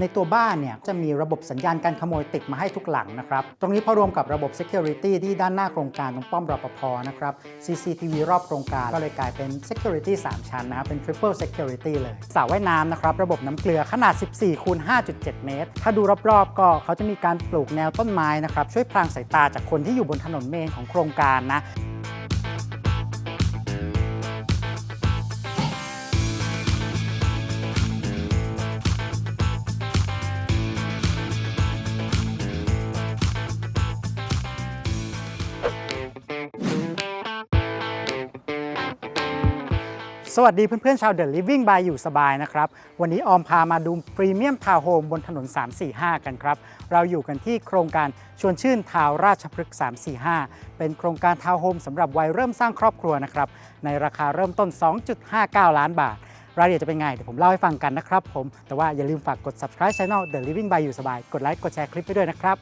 ในตัวบ้านเนี่ยจะมีระบบสัญญาณการขโมยติดมาให้ทุกหลังนะครับ ตรงนี้พอรวมกับระบบ Security ที่ด้านหน้าโครงการตรงป้อมรปภนะครับ CCTV รอบโครงการก็เลยกลายเป็น Security 3 ชั้นนะครับ เป็น Triple Security เลยสระว่ายน้ำนะครับ ระบบน้ำเกลือขนาด 14คูณ5.7 เมตร ถ้าดูรอบๆ ก็เขาจะมีการปลูกแนวต้นไม้นะครับ ช่วยพรางสายตาจากคนที่อยู่บนถนนเมนของโครงการนะ สวัสดีเพื่อนๆชาว The Living by อยู่สบายนะครับ วันนี้ออมพามาดูพรีเมียมทาวน์โฮมบนถนน 345 กันครับ เราอยู่กันที่โครงการชวนชื่นทาวราชพฤกษ์ 345 เป็นโครงการทาวน์โฮมสำหรับวัยเริ่มสร้างครอบครัวนะครับ ในราคาเริ่มต้น 2.59 ล้านบาท รายละเอียดจะเป็นไง เดี๋ยวผมเล่าให้ฟังกันนะครับผมแต่ว่าอย่าลืมฝากกด subscribe channel The Living by อยู่สบาย กดไลค์กดแชร์คลิปไปด้วยนะครับ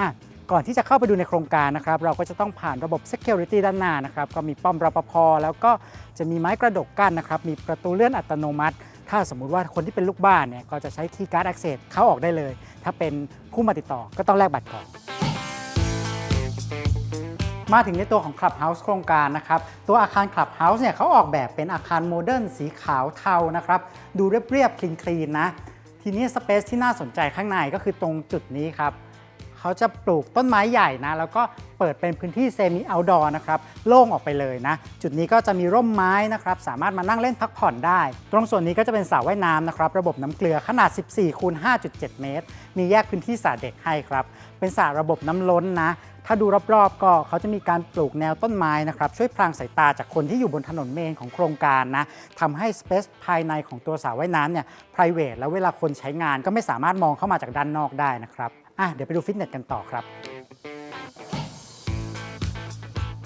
อะ ก่อนที่จะเข้าไปดูในโครงการนะครับ เราก็จะต้องผ่านระบบ Security ด้านหน้านะครับ ก็มีป้อมรปภแล้วก็จะมีไม้กระดกกั้นนะครับ มีประตูเลื่อนอัตโนมัติ ถ้าสมมุติว่าคนที่เป็นลูกบ้านเนี่ยก็จะใช้ Key Card Access เข้าออกได้เลย ถ้าเป็นผู้มาติดต่อก็ต้องแลกบัตรก่อนมาถึงในตัวของ Clubhouse โครงการนะครับ ตัวอาคาร Clubhouse เนี่ยเขาออกแบบเป็นอาคารโมเดิร์นสีขาวเทานะครับ ดูเรียบๆคลีนๆนะ ทีนี้สเปซที่น่าสนใจข้างในก็คือตรงจุดนี้ครับ เขาจะปลูกต้นไม้ใหญ่นะ แล้วก็เปิดเป็นพื้นที่เซมิเอาดอร์นะครับ โล่งออกไปเลยนะ จุดนี้ก็จะมีร่มไม้นะครับ สามารถมานั่งเล่นพักผ่อนได้ ตรงส่วนนี้ก็จะเป็นสระว่ายน้ำนะครับ ระบบน้ำเกลือขนาด 14คูณ5.7 เมตร มีแยกพื้นที่สระเด็กให้ครับ เป็นสระระบบน้ำล้นนะ ถ้าดูรอบๆก็เขาจะมีการปลูกแนวต้นไม้นะครับช่วยพรางสายตาจากคนที่อยู่บนถนนเมนของโครงการนะทำให้สเปซภายในของตัวสระว่ายน้ำเนี่ย private แล้วเวลาคนใช้งานก็ไม่สามารถมองเข้ามาจากด้านนอกได้นะครับ อะเดี๋ยวไปดูฟิตเนสกันต่อครับ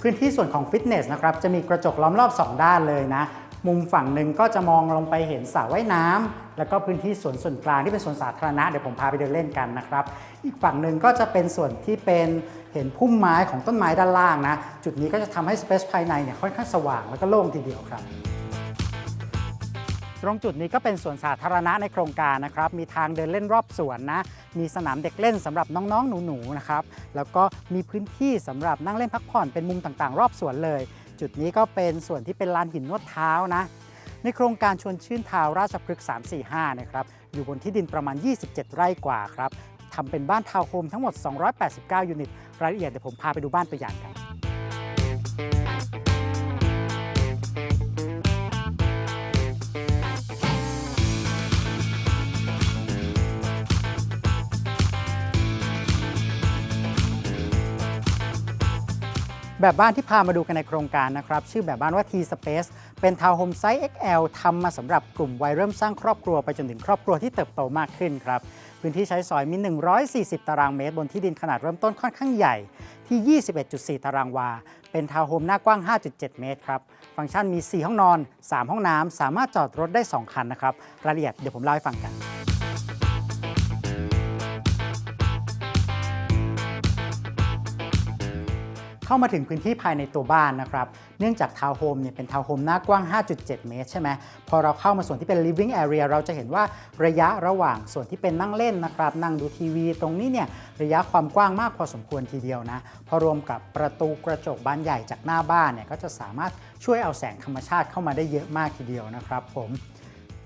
พื้นที่ส่วนของฟิตเนสนะครับจะมีกระจกล้อมรอบ 2 ด้านเลยนะ มุมฝั่งหนึ่งก็จะมองลงไปเห็นสระว่ายน้ำแล้วก็พื้นที่สวนส่วนกลางที่เป็นสวนสาธารณะเดี๋ยวผมพาไปเดินเล่นกันนะครับ อีกฝั่งหนึ่งก็จะเป็นส่วนที่เป็นเห็นพุ่มไม้ของต้นไม้ด้านล่างนะ จุดนี้ก็จะทำให้สเปซภายในเนี่ยค่อนข้างสว่างแล้วก็โล่งทีเดียวครับ ตรงจุดนี้ก็เป็นสวนสาธารณะในโครงการนะครับ มีทางเดินเล่นรอบสวนนะ มีสนามเด็กเล่นสำหรับน้องๆ หนูๆ นะครับ แล้วก็มีพื้นที่สำหรับนั่งเล่นพักผ่อนเป็นมุมต่างๆ รอบสวนเลย จุดนี้ก็เป็นส่วนที่เป็นลานหินนวดเท้านะ ในโครงการชวนชื่นทาวราชพฤกษ์345 นะครับ อยู่บนที่ดินประมาณ 27 ไร่กว่าครับทำเป็นบ้านทาวน์โฮมทั้งหมด 289 ยูนิต รายละเอียดเดี๋ยวผมพาไปดูบ้านตัวอย่างกัน แบบบ้านที่พามาดูกันในโครงการนะครับ ชื่อแบบบ้านว่า T Space เป็นทาวน์โฮมไซส์ XL ทำมาสำหรับกลุ่มวัยเริ่มสร้างครอบครัวไปจนถึงครอบครัวที่เติบโตมากขึ้นครับ พื้นที่ใช้สอยมี 140 ตารางเมตร บนที่ดินขนาดเริ่มต้นค่อนข้างใหญ่ที่ 21.4 ตารางวา เป็นทาวน์โฮมหน้ากว้าง 5.7 เมตรครับ ฟังก์ชันมี 4 ห้องนอน 3 ห้องน้ำ สามารถจอดรถได้ 2 คันนะครับ รายละเอียดเดี๋ยวผมเล่าให้ฟังกันามาถึงพื้นที่ภายในตัวบ้านนะครับ เนื่องจากทาวน์โฮมเนี่ยเป็นทาวน์โฮมหน้ากว้าง 5.7 เมตรใช่ไหมพอเราเข้ามาส่วนที่เป็น living area เราจะเห็นว่าระยะระหว่างส่วนที่เป็นนั่งเล่นนะครับ นั่งดูทีวี ตรงนี้เนี่ยระยะความกว้างมากพอสมควรทีเดียวนะ พอรวมกับประตูกระจกบานใหญ่จากหน้าบ้านเนี่ยก็จะสามารถช่วยเอาแสงธรรมชาติเข้ามาได้เยอะมากทีเดียวนะครับผม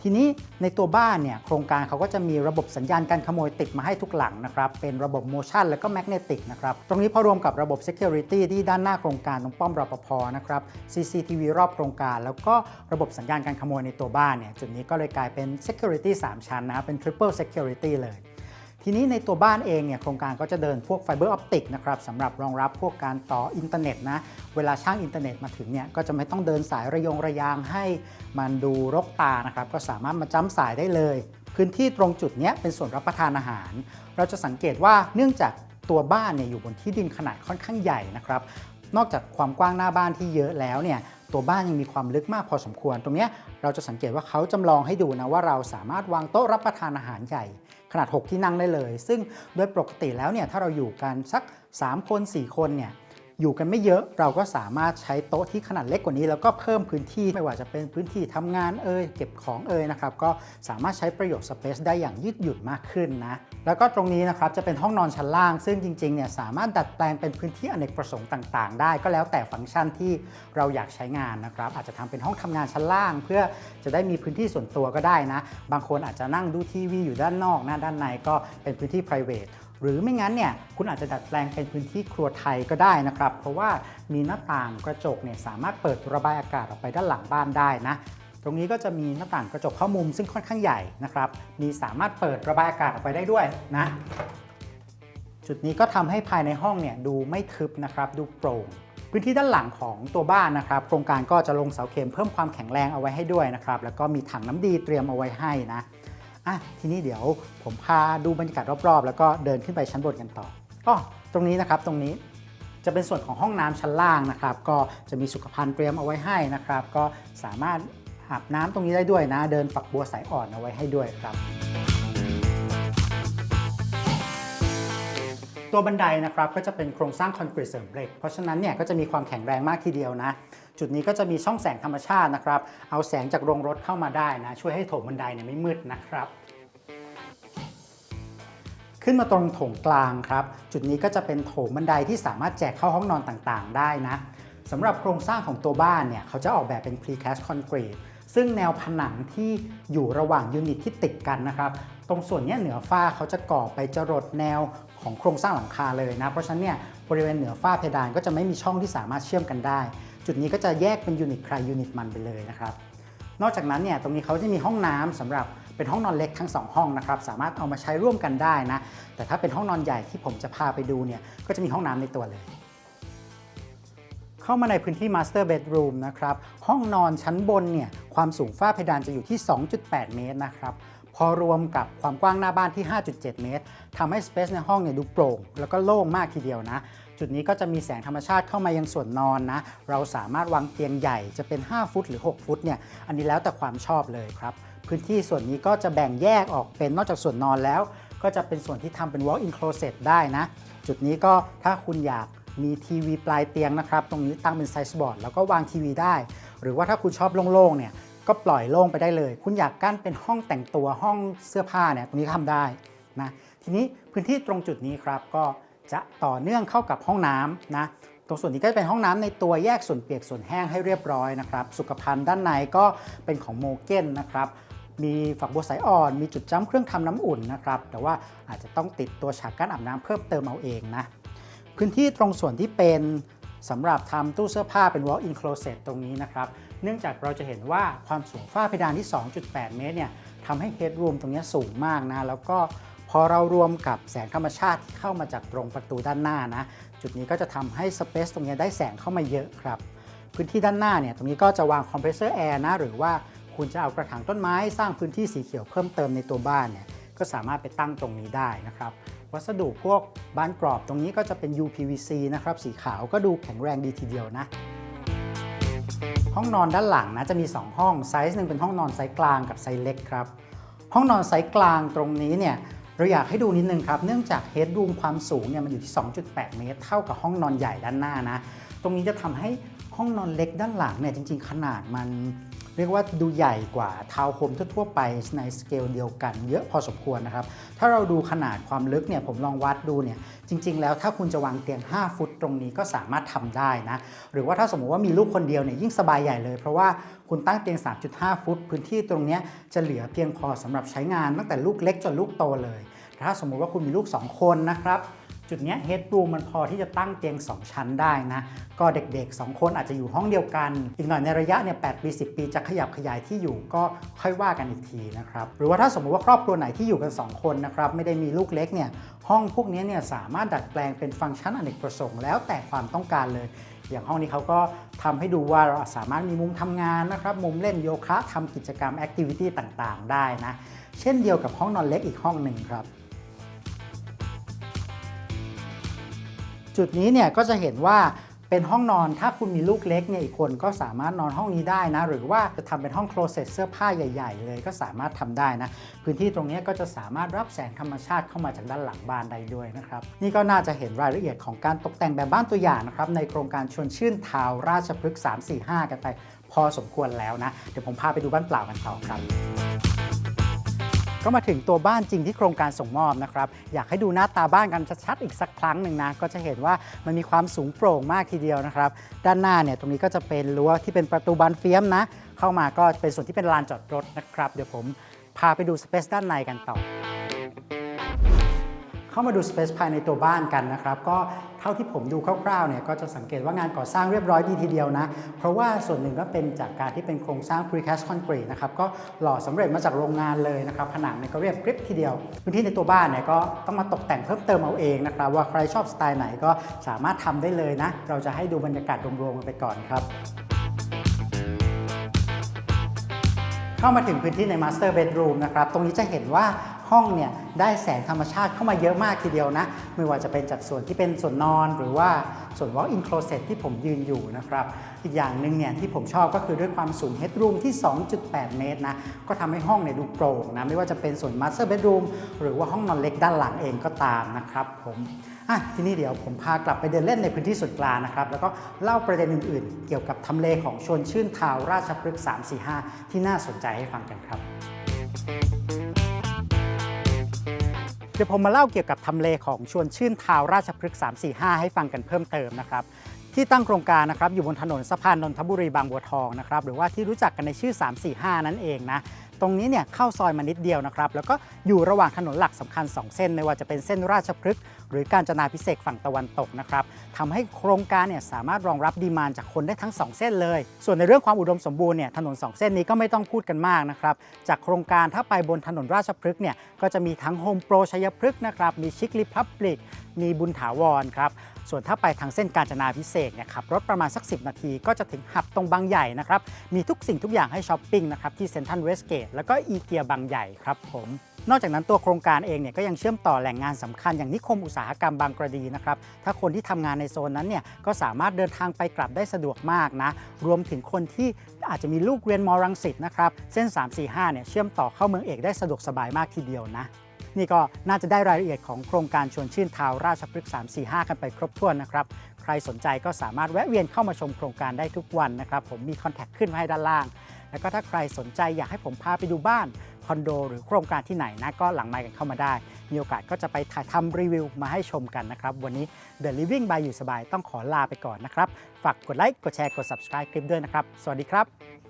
ทีนี้ในตัวบ้านเนี่ยโครงการเขาก็จะมีระบบสัญญาณการขโมยติดมาให้ทุกหลังนะครับเป็นระบบ motion แล้วก็ magnetic นะครับตรงนี้พอรวมกับระบบ security ที่ด้านหน้าโครงการตรงป้อมรปภนะครับ CCTV รอบโครงการ แล้วก็ระบบสัญญาณการขโมยในตัวบ้านเนี่ยจุดนี้ก็เลยกลายเป็น security 3 ชั้นนะเป็น triple security เลย ทีนี้ในตัวบ้านเองเนี่ยโครงการก็จะเดินพวกไฟเบอร์ออปติกนะครับสำหรับรองรับพวกการต่ออินเทอร์เน็ตนะเวลาช่างอินเทอร์เน็ตมาถึงเนี่ยก็จะไม่ต้องเดินสายระยงระยางให้มันดูรกตานะครับก็สามารถมาจ้ำสายได้เลย พื้นที่ตรงจุดเนี้ยเป็นส่วนรับประทานอาหาร เราจะสังเกตว่าเนื่องจากตัวบ้านเนี่ยอยู่บนที่ดินขนาดค่อนข้างใหญ่นะครับนอกจากความกว้างหน้าบ้านที่เยอะแล้วเนี่ยตัวบ้านยังมีความลึกมากพอสมควร ตรงเนี้ยเราจะสังเกตว่าเขาจำลองให้ดูนะว่าเราสามารถวางโต๊ะรับประทานอาหารใหญ่ ขนาด 6 ที่นั่งได้เลย ซึ่งโดยปกติแล้วเนี่ยถ้าเราอยู่กันสัก 3 คน 4 คนเนี่ย อยู่กันไม่เยอะเราก็สามารถใช้โต๊ะที่ขนาดเล็กกว่านี้ แล้วก็เพิ่มพื้นที่ไม่ว่าจะเป็นพื้นที่ทำงานเอ่ยเก็บของเอ่ยนะครับก็สามารถใช้ประโยชน์สเปซได้อย่างยืดหยุ่นมากขึ้นนะแล้วก็ตรงนี้นะครับจะเป็นห้องนอนชั้นล่าง ซึ่งจริงๆเนี่ยสามารถดัดแปลงเป็นพื้นที่อเนกประสงค์ต่างๆ ได้ก็แล้วแต่ฟังก์ชันที่เราอยากใช้งานนะครับอาจจะทำเป็นห้องทำงานชั้นล่าง เพื่อจะได้มีพื้นที่ส่วนตัวก็ได้นะ บางคนอาจจะนั่งดูทีวีอยู่ด้านนอกนะด้านในก็เป็นพื้นที่ private หรือไม่งั้นเนี่ยคุณอาจจะดัดแปลงเป็นพื้นที่ครัวไทยก็ได้นะครับ เพราะว่ามีหน้าต่างกระจกเนี่ยสามารถเปิดระบายอากาศออกไปด้านหลังบ้านได้นะตรงนี้ก็จะมีหน้าต่างกระจกเข้ามุมซึ่งค่อนข้างใหญ่นะครับ มีสามารถเปิดระบายอากาศออกไปได้ด้วยนะ จุดนี้ก็ทำให้ภายในห้องเนี่ยดูไม่ทึบนะครับ ดูโปร่ง พื้นที่ด้านหลังของตัวบ้านนะครับ โครงการก็จะลงเสาเข็มเพิ่มความแข็งแรงเอาไว้ให้ด้วยนะครับ แล้วก็มีถังน้ำดีเตรียมเอาไว้ให้นะ อะทีนี้เดี๋ยวผมพาดูบรรยากาศรอบๆ แล้วก็เดินขึ้นไปชั้นบนกันต่อก็ตรงนี้นะครับตรงนี้จะเป็นส่วนของห้องน้ำชั้นล่างนะครับ ก็จะมีสุขภัณฑ์เตรียมเอาไว้ให้นะครับ ก็สามารถอาบน้ำตรงนี้ได้ด้วยนะ เดินฝักบัวสายอ่อนเอาไว้ให้ด้วยครับ ตัวบันไดนะครับก็จะเป็นโครงสร้างคอนกรีตเสริมเหล็ก เพราะฉะนั้นเนี่ยก็จะมีความแข็งแรงมากทีเดียวนะ จุดนี้ก็จะมีช่องแสงธรรมชาตินะครับ เอาแสงจากโรงรถเข้ามาได้นะ ช่วยให้โถงบันไดเนี่ยไม่มืดนะครับ ขึ้นมาตรงโถงกลางครับ จุดนี้ก็จะเป็นโถงบันไดที่สามารถแจกเข้าห้องนอนต่างๆ ได้นะสำหรับโครงสร้างของตัวบ้านเนี่ยเขาจะออกแบบเป็น precast concrete ซึ่งแนวผนังที่อยู่ระหว่างยูนิตที่ติดกันนะครับ ตรงส่วนนี้เหนือฝ้าเขาจะก่อไปจรดแนวของโครงสร้างหลังคาเลยนะ เพราะฉะนั้นเนี่ยบริเวณเหนือฝ้าเพดานก็จะไม่มีช่องที่สามารถเชื่อมกันได้ จุดนี้ก็จะแยกเป็นยูนิตใครยูนิตมันไปเลยนะครับ นอกจากนั้นเนี่ยตรงนี้เขาจะมีห้องน้ำสำหรับ เป็นห้องนอนเล็กทั้ง 2 ห้องนะครับสามารถเอามาใช้ร่วมกันได้นะแต่ถ้าเป็นห้องนอนใหญ่ที่ผมจะพาไปดูเนี่ยก็จะมีห้องน้ำในตัวเลยเข้ามาในพื้นที่ Master Bedroom นะครับ ห้องนอนชั้นบนเนี่ย ความสูงฝ้าเพดานจะอยู่ที่ 2.8 เมตรนะครับ พอรวมกับความกว้างหน้าบ้านที่ 5.7 เมตรทำให้สเปซในห้องเนี่ยดูโปร่ง แล้วก็โล่งมากทีเดียวนะ จุดนี้ก็จะมีแสงธรรมชาติเข้ามายังส่วนนอนนะ เราสามารถวางเตียงใหญ่จะเป็น 5 ฟุตหรือ 6 ฟุตเนี่ย อันนี้แล้วแต่ความชอบเลยครับ พื้นที่ส่วนนี้ก็จะแบ่งแยกออกเป็นนอกจากส่วนนอนแล้ว ก็จะเป็นส่วนที่ทำเป็น walk-in closet ได้นะ จุดนี้ก็ถ้าคุณอยากมีทีวีปลายเตียงนะครับ ตรงนี้ตั้งเป็นไซส์บอร์ดแล้วก็วางทีวีได้ หรือว่าถ้าคุณชอบโล่งๆเนี่ยก็ปล่อยโล่งไปได้เลย คุณอยากกั้นเป็นห้องแต่งตัวห้องเสื้อผ้าเนี่ยตรงนี้ก็ทำได้นะทีนี้พื้นที่ตรงจุดนี้ครับก็ จะต่อเนื่องเข้ากับห้องน้ำนะตรงส่วนนี้ก็จะเป็นห้องน้ำในตัวแยกส่วนเปียกส่วนแห้งให้เรียบร้อยนะครับ สุขภัณฑ์ด้านในก็เป็นของโมเก้นนะครับ มีฝักบัวสายอ่อน มีจุดจ้ำเครื่องทำน้ำอุ่นนะครับ แต่ว่าอาจจะต้องติดตัวฉากกั้นอาบน้ำเพิ่มเติมเอาเองนะ พื้นที่ตรงส่วนที่เป็นสำหรับทำตู้เสื้อผ้าเป็น walk-in closet ตรงนี้นะครับ เนื่องจากเราจะเห็นว่าความสูงฝ้าเพดานที่ 2.8 เมตรเนี่ยทำให้ headroom ตรงนี้สูงมากนะ แล้วก็ พอเรารวมกับแสงธรรมชาติที่เข้ามาจากตรงประตูด้านหน้านะ จุดนี้ก็จะทำให้ space ตรงนี้ได้แสงเข้ามาเยอะครับ พื้นที่ด้านหน้าเนี่ยตรงนี้ก็จะวาง compressor air นะหรือว่าคุณจะเอากระถางต้นไม้สร้างพื้นที่สีเขียวเพิ่มเติมในตัวบ้านเนี่ยก็สามารถไปตั้งตรงนี้ได้นะครับ วัสดุพวกบานกรอบตรงนี้ก็จะเป็น UPVC นะครับสีขาวก็ดูแข็งแรงดีทีเดียวนะห้องนอนด้านหลังนะจะมี 2 ห้องไซส์หนึ่งเป็นห้องนอนไซส์กลางกับไซส์เล็กครับห้องนอนไซส์กลางตรงนี้เนี่ย เราอยากให้ดูนิดนึงครับ เนื่องจากเฮดรูมความสูงเนี่ยมันอยู่ที่ 2.8 เมตร เท่ากับห้องนอนใหญ่ด้านหน้านะ ตรงนี้จะทำให้ห้องนอนเล็กด้านหลังเนี่ยจริง ๆ ขนาดมัน เรียกว่าดูใหญ่กว่าทาวน์โฮมทั่วๆไปในสเกลเดียวกัน เยอะพอสมควรนะครับ ถ้าเราดูขนาดความลึกเนี่ยผมลองวัดดูเนี่ยจริง ๆ แล้วถ้าคุณจะวางเตียง 5 ฟุตตรงนี้ก็สามารถทำได้นะ หรือว่าถ้าสมมุติว่ามีลูกคนเดียวเนี่ยยิ่งสบายใหญ่เลย เพราะว่าคุณตั้งเตียง 3.5 ฟุต พื้นที่ตรงนี้จะเหลือเพียงพอสำหรับใช้งานตั้งแต่ลูกเล็กจนลูกโตเลย ถ้าสมมุติว่าคุณมีลูก 2 คนนะครับ จุดนี้เฮดรูมมันพอที่จะตั้งเตียง 2 ชั้นได้นะ ก็เด็กๆ 2 คนอาจจะอยู่ห้องเดียวกัน อีกหน่อยในระยะเนี่ย8ปี10 ปีจะขยับขยายที่อยู่ก็ค่อยว่ากันอีกทีนะครับ หรือว่าถ้าสมมติว่าครอบครัวไหนที่อยู่กัน 2 คนนะครับไม่ได้มีลูกเล็กเนี่ยห้องพวกนี้เนี่ยสามารถดัดแปลงเป็นฟังก์ชันอเนกประสงค์แล้วแต่ความต้องการเลย อย่างห้องนี้เขาก็ทำให้ดูว่าเราสามารถมีมุมทำงานนะครับ มุมเล่นโยคะทำกิจกรรมแอคทิวิตี้ต่างๆ ได้นะ เช่นเดียวกับห้องนอนเล็กอีกห้องหนึ่งครับ จุดนี้เนี่ยก็จะเห็นว่าเป็นห้องนอนถ้าคุณมีลูกเล็กเนี่ยอีกคนก็สามารถนอนห้องนี้ได้นะ หรือว่าจะทำเป็นห้องโคลเซตเสื้อผ้าใหญ่ ๆ เลยก็สามารถทำได้นะ พื้นที่ตรงนี้ก็จะสามารถรับแสงธรรมชาติเข้ามาจากด้านหลังบ้านได้ด้วยนะครับ นี่ก็น่าจะเห็นรายละเอียดของการตกแต่งแบบบ้านตัวอย่างนะครับ ในโครงการชวนชื่นทาวน์ราชพฤกษ์345 กันไป พอสมควรแล้วนะ เดี๋ยวผมพาไปดูบ้านเปล่ากันต่อครับ ก็มาถึงตัวบ้านจริงที่โครงการส่งมอบนะครับอยากให้ดูหน้าตาบ้านกันชัดๆอีกสักครั้งหนึ่งนะก็จะเห็นว่ามันมีความสูงโปร่งมากทีเดียวนะครับ ด้านหน้าเนี่ยตรงนี้ก็จะเป็นรั้วที่เป็นประตูบานเฟียมนะ เข้ามาก็เป็นส่วนที่เป็นลานจอดรถนะครับเดี๋ยวผมพาไปดูสเปซด้านในกันต่อเข้ามาดูสเปซภายในตัวบ้านกันนะครับ ก็ เท่าที่ผมดูคร่าวๆเนี่ยก็จะสังเกตว่างานก่อสร้างเรียบร้อยดีทีเดียวนะ เพราะว่าส่วนหนึ่งก็เป็นจากการที่เป็นโครงสร้าง precast concrete นะครับก็หล่อสำเร็จมาจากโรงงานเลยนะครับผนังเนี่ยก็เรียบกริบทีเดียวพื้นที่ในตัวบ้านเนี่ยก็ต้องมาตกแต่งเพิ่มเติมเอาเองนะครับว่าใครชอบสไตล์ไหนก็สามารถทำได้เลยนะ เราจะให้ดูบรรยากาศรวมๆกันไปก่อนครับเข้ามาถึงพื้นที่ใน Master Bedroom นะครับ ตรงนี้จะเห็นว่า ห้องเนี่ยได้แสงธรรมชาติเข้ามาเยอะมากทีเดียวนะ ไม่ว่าจะเป็นจากส่วนที่เป็นส่วนนอนหรือว่าส่วน walk-in closet ที่ผมยืนอยู่นะครับ อีกอย่างหนึ่งเนี่ยที่ผมชอบก็คือด้วยความสูง headroom ที่ 2.8 เมตรนะ ก็ทำให้ห้องเนี่ยดูโปร่งนะ ไม่ว่าจะเป็นส่วน Master Bedroom หรือว่าห้องนอนเล็กด้านหลังเองก็ตามนะครับผมอะทีนี้เดี๋ยวผมพากลับไปเดินเล่นในพื้นที่ส่วนกลางนะครับ แล้วก็เล่าประเด็นอื่นๆ เกี่ยวกับทำเลของชวนชื่นทาวราชพฤกษ์345 ที่น่าสนใจให้ฟังกันครับ เดี๋ยวผมมาเล่าเกี่ยวกับทำเลของชวนชื่นทาวราชพฤกษ์345 ให้ฟังกันเพิ่มเติมนะครับที่ตั้งโครงการนะครับอยู่บนถนนสะพานนนทบุรีบางบัวทองนะครับหรือว่าที่รู้จักกันในชื่อ 345 นั่นเองนะ ตรงนี้เนี่ยเข้าซอยมานิดเดียวนะครับ แล้วก็อยู่ระหว่างถนนหลักสำคัญ 2 เส้น ไม่ว่าจะเป็นเส้นราชพฤกษ์หรือการจนาพิเศษฝั่งตะวันตกนะครับทำให้โครงการเนี่ยสามารถรองรับดีมานจากคนได้ทั้ง 2 เส้นเลย ส่วนในเรื่องความอุดมสมบูรณ์เนี่ยถนน 2 เส้นนี้ก็ไม่ต้องพูดกันมากนะครับ จากโครงการถ้าไปบนถนนราชพฤกษ์เนี่ยก็จะมีทั้งโฮมโปรชัยพฤกษ์นะครับ มีชิคลิพับลิก มีบุญถาวรครับ ส่วนถ้าไปทางเส้นกาญจนาพิเศษเนี่ยขับรถประมาณสัก 10 นาทีก็จะถึงหับตรงบางใหญ่นะครับมีทุกสิ่งทุกอย่างให้ช้อปปิ้งนะครับที่เซ็นทรัลเวสเกตแล้วก็อีเกียบางใหญ่ครับผมนอกจากนั้นตัวโครงการเองเนี่ยก็ยังเชื่อมต่อแหล่งงานสำคัญอย่างนิคมอุตสาหกรรมบางกระดีนะครับ ถ้าคนที่ทำงานในโซนนั้นเนี่ยก็สามารถเดินทางไปกลับได้สะดวกมากนะ รวมถึงคนที่อาจจะมีลูกเรียนมรังสิตนะครับ เส้น 345เนี่ยเชื่อมต่อเข้าเมืองเอกได้สะดวกสบายมากทีเดียวนะ นี่ก็น่าจะได้รายละเอียดของโครงการชวนชื่นทาวน์ราชพฤกษ์345 กันไปครบถ้วนนะครับ ใครสนใจก็สามารถแวะเวียนเข้ามาชมโครงการได้ทุกวันนะครับ ผมมีคอนแทคขึ้นไว้ให้ด้านล่าง แล้วก็ถ้าใครสนใจอยากให้ผมพาไปดูบ้านคอนโด หรือโครงการที่ไหนนะก็หลังไมค์กันเข้ามาได้ มีโอกาสก็จะไปถ่ายทำรีวิวมาให้ชมกันนะครับ วันนี้ The Living by อยู่สบายต้องขอลาไปก่อนนะครับ ฝากกดไลค์กดแชร์กด subscribe คลิปด้วยนะครับ สวัสดีครับ